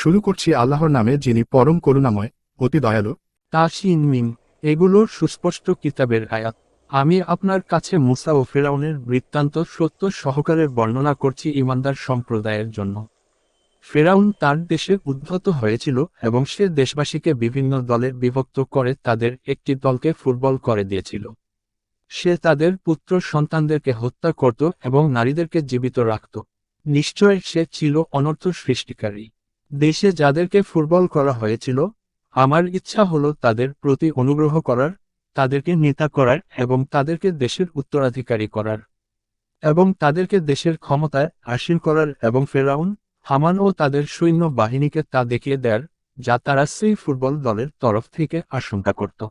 শুরু করছি আল্লাহর নামে যিনি পরম করুণাময়, অতি দয়ালু। তাসিন মিম এগুলো সুস্পষ্ট কিতাবের আয়াত। আমি আপনার কাছে মুসা ও ফেরাউনের বৃত্তান্ত সত্য সহকারে বর্ণনা করছি ইমানদার সম্প্রদায়ের জন্য। ফেরাউন তার দেশে উদ্ভূত হয়েছিল এবং সে দেশবাসীকে বিভিন্ন দলে বিভক্ত করে তাদের একটি দলকে ফুটবল করে দিয়েছিল। সে তাদের পুত্র সন্তানদেরকে হত্যা করত এবং নারীদেরকে জীবিত রাখত। নিশ্চয় সে ছিল অনর্থ সৃষ্টিকারী। দেশে যাদেরকে ফুটবল করা হয়েছিল, আমার ইচ্ছা হলো তাদের প্রতি অনুগ্রহ করার, তাদেরকে নেতা করার এবং তাদেরকে দেশের উত্তরাধিকারী করার। এবং তাদেরকে দেশের ক্ষমতায় আসীন করার এবং ফেরাউন, হামান ও তাদের সৈন্য বাহিনীকে তা দেখিয়ে দেয়ার, যা তারা সেই ফুটবল দলের তরফ থেকে আশঙ্কা করত।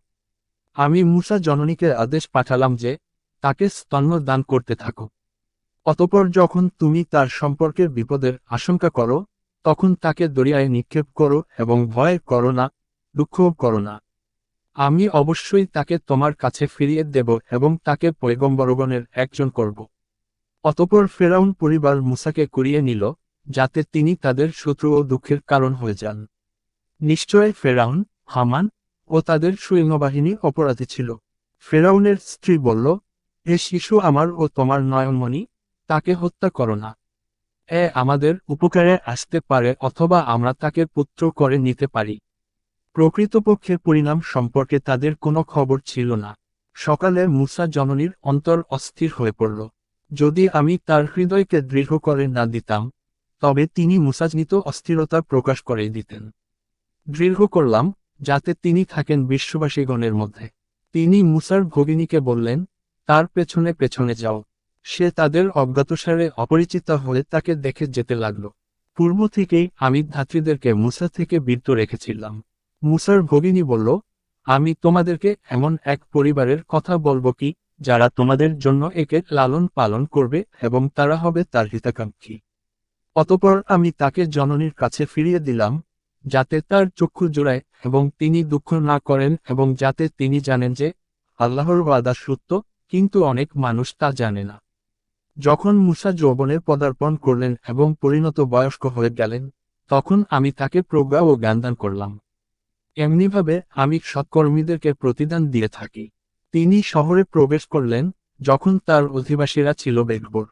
আমি মুসা জননীকে আদেশ পাঠালাম যে, তাকে স্তন্য দান করতে থাকো। অতপর যখন তুমি তার সম্পর্কের বিপদের আশঙ্কা করো তখন তাকে দরিয়ায় নিক্ষেপ করো এবং ভয় করো না, দুঃখও করো না। আমি অবশ্যই তাকে তোমার কাছে ফিরিয়ে দেব এবং তাকে পৈগম্বরগণের একজন করব। অতপর ফেরাউন পরিবার মুসাকে কুড়িয়ে নিল, যাতে তিনি তাদের শত্রু ও দুঃখের কারণ হয়ে যান। নিশ্চয় ফেরাউন, হামান ও তাদের সৈন্যবাহিনী অপরাধী ছিল। ফেরাউনের স্ত্রী বলল এ শিশু আমার ও তোমার নয়নমণি, তাকে হত্যা করো না। এ আমাদের উপকারে আসতে পারে অথবা আমরা তাকে পুত্র করে নিতে পারি। প্রকৃতপক্ষে পরিণাম সম্পর্কে তাদের কোনো খবর ছিল না। সকালে মুসা জননীর অন্তর অস্থির হয়ে পড়ল। যদি আমি তার হৃদয়কে দৃঢ় করে না দিতাম, তবে তিনি মুসাজনিত অস্থিরতা প্রকাশ করে দিতেন। দৃঢ় করলাম, যাতে তিনি থাকেন বিশ্ববাসীগণের মধ্যে। তিনি মুসার ভগিনীকে বললেন, তার পেছনে পেছনে যাও। সে তাদের অজ্ঞাতসারে অপরিচিত হয়ে তাকে দেখে যেতে লাগল। পূর্ব থেকেই আমি ধাত্রীদেরকে মুসা থেকে বৃত্ত রেখেছিলাম। মুসার ভগিনী বলল, আমি তোমাদেরকে এমন এক পরিবারের কথা বলব কি, যারা তোমাদের জন্য একে লালন পালন করবে এবং তারা হবে তার হিতাকাঙ্ক্ষী। অতপর আমি তাকে জননীর কাছে ফিরিয়ে দিলাম, যাতে তার চক্ষু জোড়ায় এবং তিনি দুঃখ না করেন এবং যাতে তিনি জানেন যে আল্লাহর ওয়াদা সত্য, কিন্তু অনেক মানুষ তা জানে না। যখন মুসা যৌবনে পদার্পণ করলেন এবং পরিণত বয়স্ক হয়ে গেলেন, তখন আমি তাকে প্রজ্ঞা ও জ্ঞানদান করলাম। এমনিভাবে আমি সৎকর্মীদেরকে প্রতিদান দিয়ে থাকি। তিনি শহরে প্রবেশ করলেন, যখন তার অধিবাসীরা ছিল বেগবর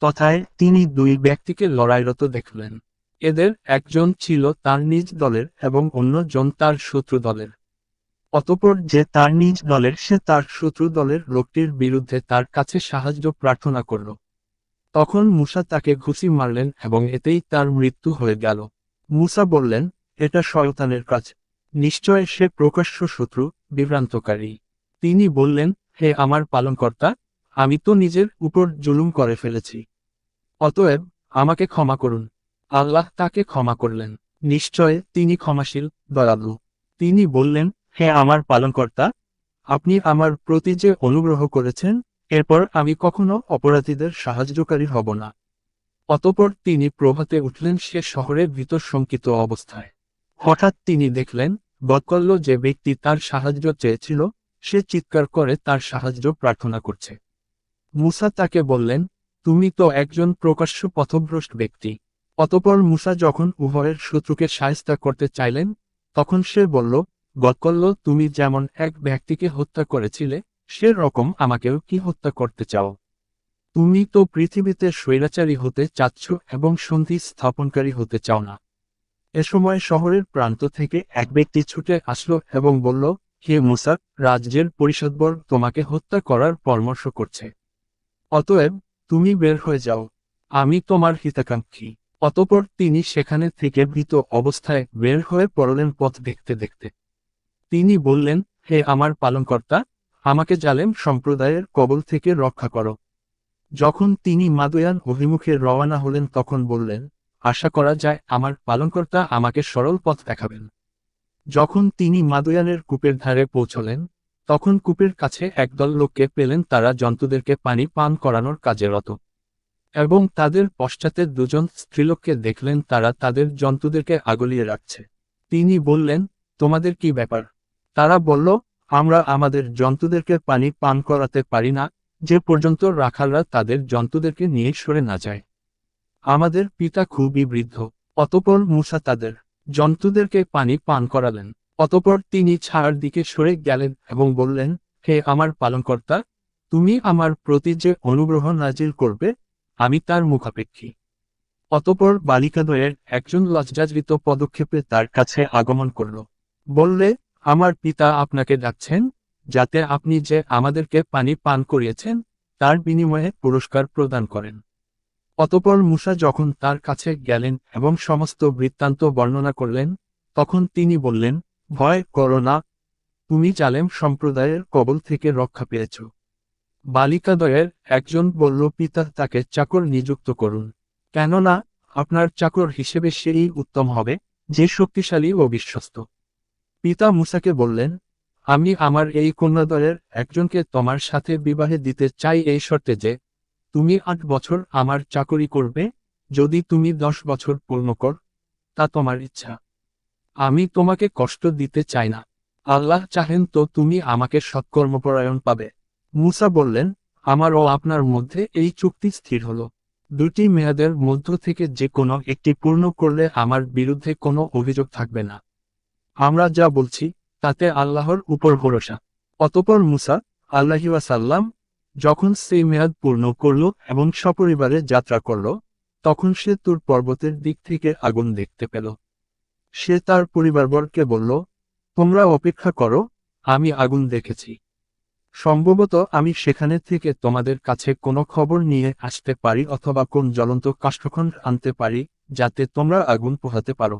তথায় তিনি দুই ব্যক্তিকে লড়াইরত দেখলেন। এদের একজন ছিল তার নিজ দলের এবং অন্যজন তার শত্রু দলের। অতপর যে তার নিজ দলের সে তার শত্রু দলের লোকটির বিরুদ্ধে তার কাছে সাহায্য প্রার্থনা করল। তখন মুসা তাকে ঘুষি মারলেন এবং এতেই তার মৃত্যু হয়ে গেল। মুসা বললেন, এটা শয়তানের কাজ। নিশ্চয় সে প্রকাশ্য শত্রু, বিভ্রান্তকারী। তিনি বললেন, হে আমার পালনকর্তা, আমি তো নিজের উপর জুলুম করে ফেলেছি। অতএব আমাকে ক্ষমা করুন। আল্লাহ তাকে ক্ষমা করলেন। নিশ্চয় তিনি ক্ষমাশীল, দয়ালু। তিনি বললেন, হে আমার পালনকর্তা, আপনি আমার প্রতি যে অনুগ্রহ করেছেন এরপর আমি কখনো অপরাধীদের সাহায্যকারী হব না। অতপর তিনি প্রভাতে উঠলেন সে শহরের ভিতর শঙ্কিত অবস্থায়। হঠাৎ তিনি দেখলেন, বৎকল্য যে ব্যক্তি তার সাহায্য চেয়েছিল, সে চিৎকার করে তার সাহায্য প্রার্থনা করছে। মুসা তাকে বললেন, তুমি তো একজন প্রকাশ্য পথভ্রষ্ট ব্যক্তি। অতপর মুসা যখন উভয়ের শত্রুকে সায়স্তা করতে চাইলেন, তখন সে বলল গতকল্য তুমি যেমন এক ব্যক্তিকে হত্যা করেছিলে সে রকম আমাকেও কি হত্যা করতে চাও? তুমি তো পৃথিবীতে স্বৈরাচারী হতে চাচ্ছ এবং সন্ধি স্থাপনকারী হতে চাও না। এ সময় শহরের প্রান্ত থেকে এক ব্যক্তি ছুটে আসলো এবং বলল, হে মুসা, রাজ্যের পরিষদবর তোমাকে হত্যা করার পরামর্শ করছে। অতএব তুমি বের হয়ে যাও। আমি তোমার হিতাকাঙ্ক্ষী। অতপর তিনি সেখানে থেকে ভীত অবস্থায় বের হয়ে পড়লেন পথ দেখতে দেখতে। তিনি বললেন, হে আমার পালনকর্তা আমাকে জালেম সম্প্রদায়ের কবল থেকে রক্ষা করো। যখন তিনি মাদয়ান অভিমুখে রওয়ানা হলেন, তখন বললেন, আশা করা যায় আমার পালনকর্তা আমাকে সরল পথ দেখাবেন। যখন তিনি মাদয়ানের কূপের ধারে পৌঁছলেন, তখন কূপের কাছে একদল লোককে পেলেন তারা জন্তুদেরকে পানি পান করানোর কাজে রত। এবং তাদের পশ্চাতে দুজন স্ত্রীলোককে দেখলেন, তারা তাদের জন্তুদেরকে আগলিয়ে রাখছে। তিনি বললেন, তোমাদের কি ব্যাপার? তারা বলল আমরা আমাদের জন্তুদেরকে পানি পান করাতে পারি না, যে পর্যন্ত রাখালরা তাদের জন্তুদেরকে নিয়ে সরে না যায়। আমাদের পিতা খুবই বৃদ্ধ, অতপর মুসা তাদের জন্তুদেরকে পানি পান করালেন। অতপর তিনি ছায়ার দিকে সরে গেলেন এবং বললেন, হে আমার পালনকর্তা, তুমি আমার প্রতি যে অনুগ্রহ নাজিল করবে, আমি তার মুখাপেক্ষী। অতপর বালিকাদ্বয়ের একজন লজ্জাজৃত পদক্ষেপে তার কাছে আগমন করল। বললে আমার পিতা আপনাকে ডাকছেন, যাতে আপনি যে আমাদেরকে পানি পান করিয়েছেন, তার বিনিময়ে পুরস্কার প্রদান করেন। অতপর মুসা যখন তার কাছে গেলেন এবং সমস্ত বৃত্তান্ত বর্ণনা করলেন, তখন তিনি বললেন, ভয় করো না। তুমি জালেম সম্প্রদায়ের কবল থেকে রক্ষা পেয়েছ। বালিকাদয়ের একজন বলল পিতা তাকে চাকর নিযুক্ত করুন। কেননা, আপনার চাকর হিসেবে সেই উত্তম হবে, যে শক্তিশালী ও বিশ্বস্ত। পিতা মুসাকে বললেন, আমি আমার এই কন্যাদয়ের একজনকে তোমার সাথে বিবাহে দিতে চাই এই শর্তে যে, তুমি আট বছর আমার চাকরি করবে, যদি তুমি দশ বছর পূর্ণ কর, তা তোমার ইচ্ছা। আমি তোমাকে কষ্ট দিতে চাই না। আল্লাহ চাহেন তো তুমি আমাকে সৎকর্মপরায়ণ পাবে। মুসা বললেন, আমার ও আপনার মধ্যে এই চুক্তি স্থির হলো। দুটি মেয়াদের মধ্য থেকে যে কোনো একটি পূর্ণ করলে আমার বিরুদ্ধে কোনো অভিযোগ থাকবে না। আমরা যা বলছি, তাতে আল্লাহর উপর ভরসা। অতপর মুসা আল্লাহিওয়াসাল্লাম যখন সেই মেয়াদ পূর্ণ করল এবং সপরিবারে যাত্রা করল, তখন সে তুর পর্বতের দিক থেকে আগুন দেখতে পেল। সে তার পরিবারবর্গকে বলল, তোমরা অপেক্ষা করো, আমি আগুন দেখেছি। সম্ভবত আমি সেখানে থেকে তোমাদের কাছে কোনো খবর নিয়ে আসতে পারি অথবা কোন জ্বলন্ত কাষ্ঠখণ্ড আনতে পারি যাতে তোমরা আগুন পোহাতে পারো।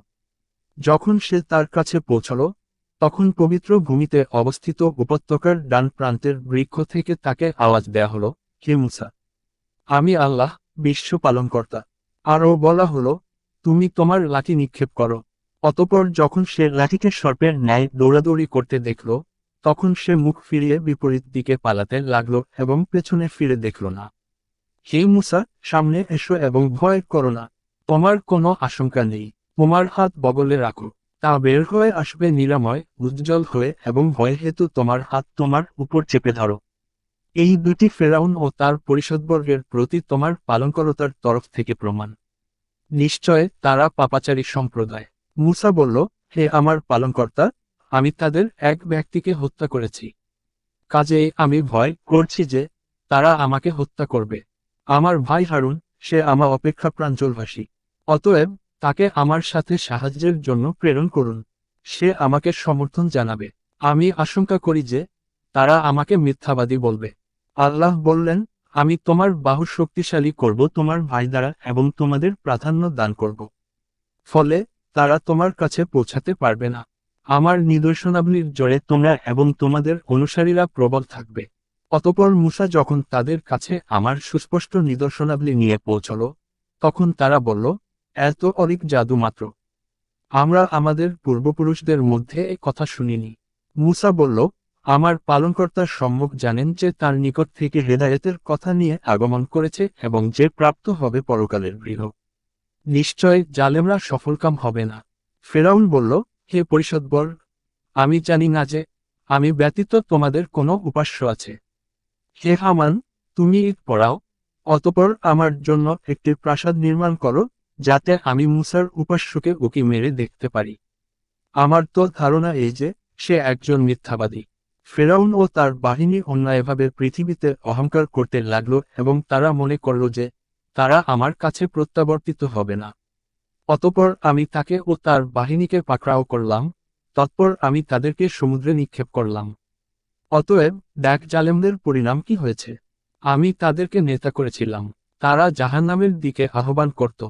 যখন সে তার কাছে পৌঁছল, তখন পবিত্র ভূমিতে অবস্থিত উপত্যকার ডান প্রান্তের বৃক্ষ থেকে তাকে আওয়াজ দেয়া হলো, হে মুসা, আমি আল্লাহ, বিশ্ব পালনকর্তা। আরও বলা হলো, তুমি তোমার লাঠি নিক্ষেপ করো। অতপর যখন সে লাঠিকে সর্পের ন্যায় দৌড়াদৌড়ি করতে দেখল, তখন সে মুখ ফিরিয়ে বিপরীত দিকে পালাতে লাগল এবং পেছনে ফিরে দেখল না। হে মুসা, সামনে এসো এবং ভয় করো না, তোমার কোনো আশঙ্কা নেই। তোমার হাত বগলে রাখো। তা বের হয়ে আসবে নিরাময়, উজ্জ্বল হয়ে এবং ভয় হেতু তোমার হাত তোমার উপর চেপে ধরো। এই দুটি ফেরাউন ও তার পরিষদবর্গের প্রতি তোমার পালনকরতার তরফ থেকে প্রমাণ। নিশ্চয় তারা পাপাচারী সম্প্রদায়। মুসা বলল, হে আমার পালনকর্তা, আমি তাদের এক ব্যক্তিকে হত্যা করেছি। কাজেই আমি ভয় করছি যে তারা আমাকে হত্যা করবে। আমার ভাই হারুন, সে আমার অপেক্ষা প্রাঞ্জলভাষী অতএব তাকে আমার সাথে সাহায্যের জন্য প্রেরণ করুন। সে আমাকে সমর্থন জানাবে। আমি আশঙ্কা করি যে, তারা আমাকে মিথ্যাবাদী বলবে। আল্লাহ বললেন, আমি তোমার বাহু শক্তিশালী করব, তোমার ভাই দ্বারা এবং তোমাদের প্রাধান্য দান করব। ফলে, তারা তোমার কাছে পৌঁছাতে পারবে না। আমার নিদর্শনাবলীর জোরে তোমরা এবং তোমাদের অনুসারীরা প্রবল থাকবে। অতপর মুসা যখন তাদের কাছে আমার সুস্পষ্ট নিদর্শনাবলী নিয়ে পৌঁছল, তখন তারা বলল এত অলিক জাদু মাত্র। আমরা আমাদের পূর্বপুরুষদের মধ্যে এ কথা শুনিনি। মুসা বলল, আমার পালনকর্তার সম্মুখ জানেন যে তার নিকট থেকে হেদায়েতের কথা নিয়ে আগমন করেছে এবং যে প্রাপ্ত হবে পরকালের গৃহ। নিশ্চয় জালেমরা সফলকাম হবে না। ফেরাউন বলল, হে পরিষদবর, আমি জানি না যে আমি ব্যতীত তোমাদের কোনো উপাস্য আছে। হে হামান, তুমি ঈদ পড়াও অতপর আমার জন্য একটি প্রাসাদ নির্মাণ করো যাতে আমি মুসার উপাস্যকে উকি মেরে দেখতে পারি। আমার তো ধারণা এই যে, সে একজন মিথ্যাবাদী। ফেরাউন ও তার বাহিনী অন্যায়ভাবে পৃথিবীতে অহংকার করতে লাগল এবং তারা মনে করল যে, তারা আমার কাছে প্রত্যাবর্তিত হবে না। অতপর আমি তাকে ও তার বাহিনীকে পাকড়াও করলাম, তৎপর আমি তাদেরকে সমুদ্রে নিক্ষেপ করলাম। অতএব, দেখ জালেমদের পরিণাম কি হয়েছে? আমি তাদেরকে নেতা করেছিলাম, তারা জাহান্নামের দিকে আহ্বান করত।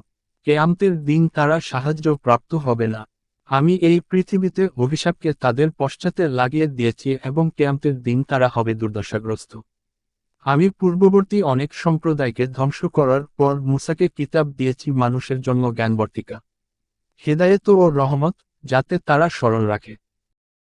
কেয়ামতের দিন তারা সাহায্য প্রাপ্ত হবে না। আমি এই পৃথিবীতে অভিশাপকে তাদের পশ্চাতে লাগিয়ে দিয়েছি এবং কেয়ামতের দিন তারা হবে দুর্দশাগ্রস্ত। আমি পূর্ববর্তী অনেক সম্প্রদায়কে ধ্বংস করার পর মুসাকে কিতাব দিয়েছি মানুষের জন্য জ্ঞানবর্তিকা। হেদায়েত ও রহমত, যাতে তারা স্মরণ রাখে।